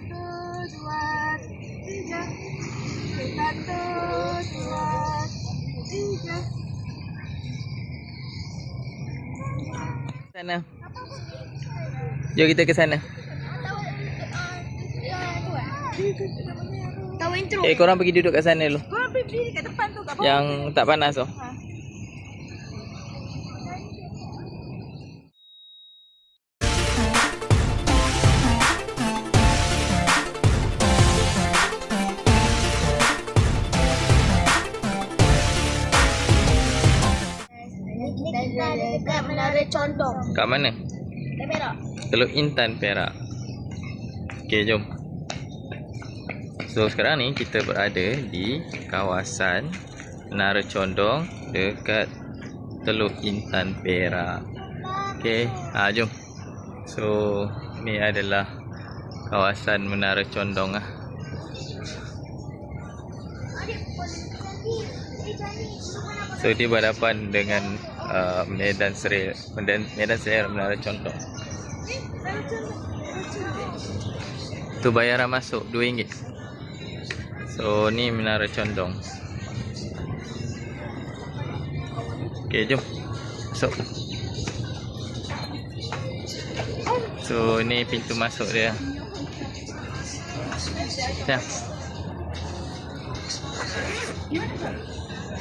Satu, dua, tiga. Satu, dua, tiga. Sana. Jom kita ke sana. Tahu intro. Eh, korang pergi duduk kat sana dulu. Korang pergi berdiri kat depan tu kat bawah. Yang tak panas tu. Ha. Kat mana? Kamera. Teluk Intan Perak. Okey, jom. So, sekarang ni kita berada di kawasan Menara Condong dekat Teluk Intan Perak. Okey, ha, jom. So, ni adalah kawasan Menara Condong ah. So, dia berhadapan dengan uh, Medan Seril, Medan, Medan Seril Menara Condong. Tu bayaran masuk RM2. So ni Menara Condong. Okey, jom. Masuk. So ni pintu masuk dia. Ya.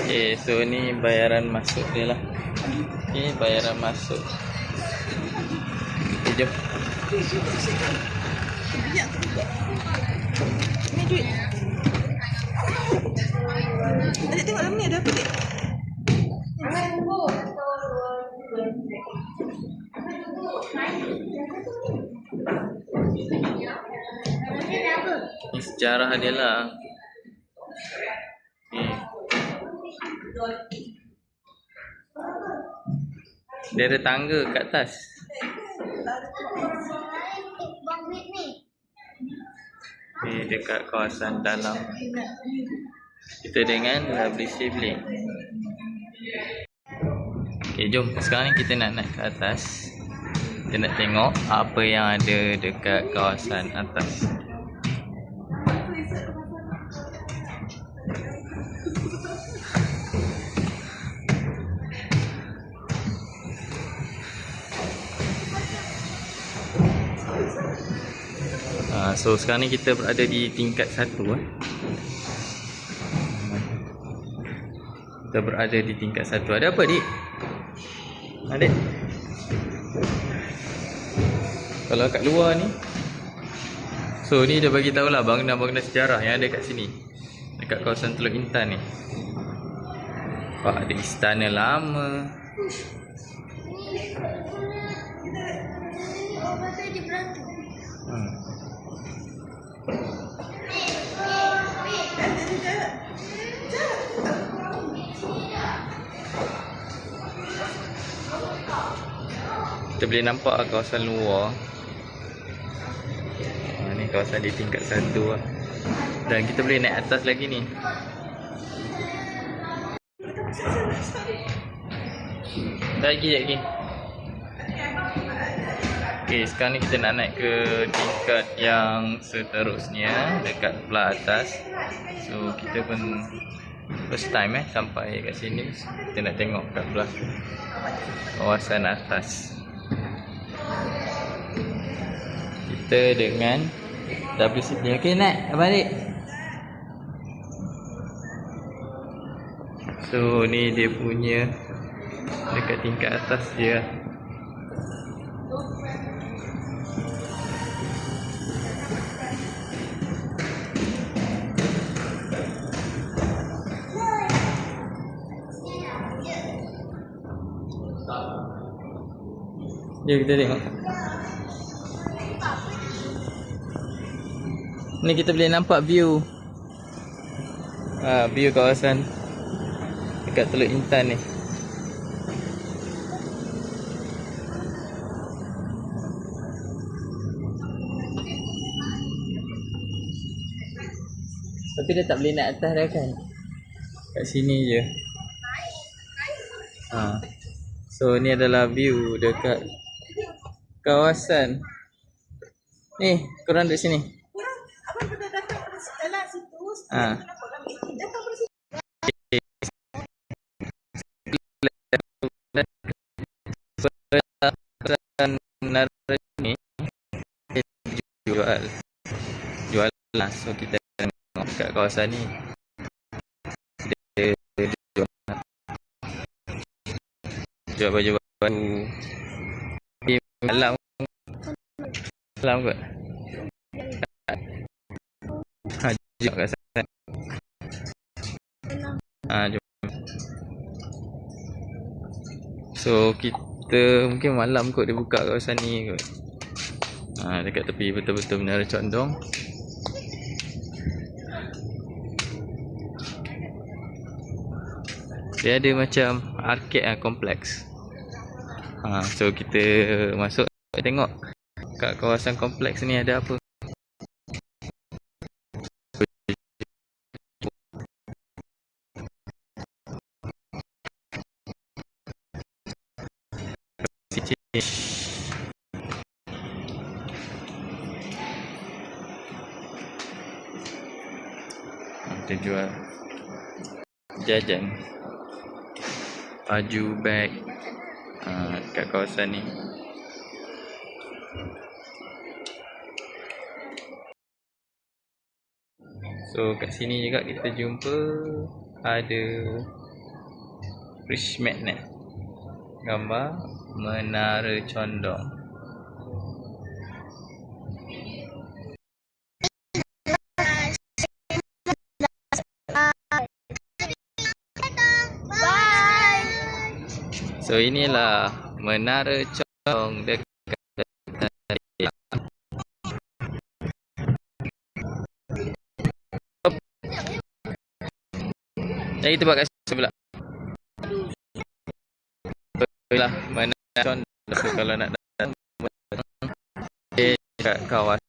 Okay, so ni bayaran masuk dia lah. Okay, bayaran masuk. Okay, jom. Ni duit. Adik tengok dalam ni ada apa, Dik? Sejarah dia lah. Okay. Dia ada tangga kat atas. Ni dekat kawasan dalam. Kita dengan lovely sibling. Okay, jom. Sekarang ni kita nak naik ke atas. Kita nak tengok apa yang ada dekat kawasan atas. Ha, so sekarang ni kita berada di tingkat satu eh. Kita berada di tingkat satu. Ada apa dik? Adik? Kalau kat luar ni So ni dia bagi tahulah bangunan-bangunan sejarah yang ada kat sini Dekat kawasan Teluk Intan ni Wah ada istana lama hmm. Kita boleh nampak lah kawasan luar. Ha, Ni kawasan di tingkat satu lah. Dan kita boleh naik atas lagi ni. Lagi lagi Okay sekarang ni kita nak naik ke tingkat yang seterusnya Dekat belah atas So kita pun First time eh sampai kat sini Kita nak tengok kat belah Kawasan atas kita dengan WCP. Okey, nak balik. So, ni dia punya dekat tingkat atas dia. Jom kita tengok. Ni kita boleh nampak view. Ah, view kawasan dekat Teluk Intan ni. Tapi dia tak boleh naik atas dah kan? Kat sini je. Ha. So ni adalah view dekat kawasan. Ni, korang duduk sini. Ha. Ni jual jual lah so kita tengok kat kawasan ni jual baju baru di malam malam kot ha jom kat sana ha So kita mungkin malam kot dia buka kawasan ni kot. Ha, dekat tepi betul-betul Menara Condong. Dia ada macam arcade ah kompleks. Ha, so kita masuk tengok kat kawasan kompleks ni ada apa. Kita jual jajan baju beg uh, kat kawasan ni. So kat sini juga kita jumpa ada fish magnet. Gambar menara condong So inilah menara condong dekat Jadi buat kat sebelah. Itulah menara so, kalau nak datang eh, kat kawasan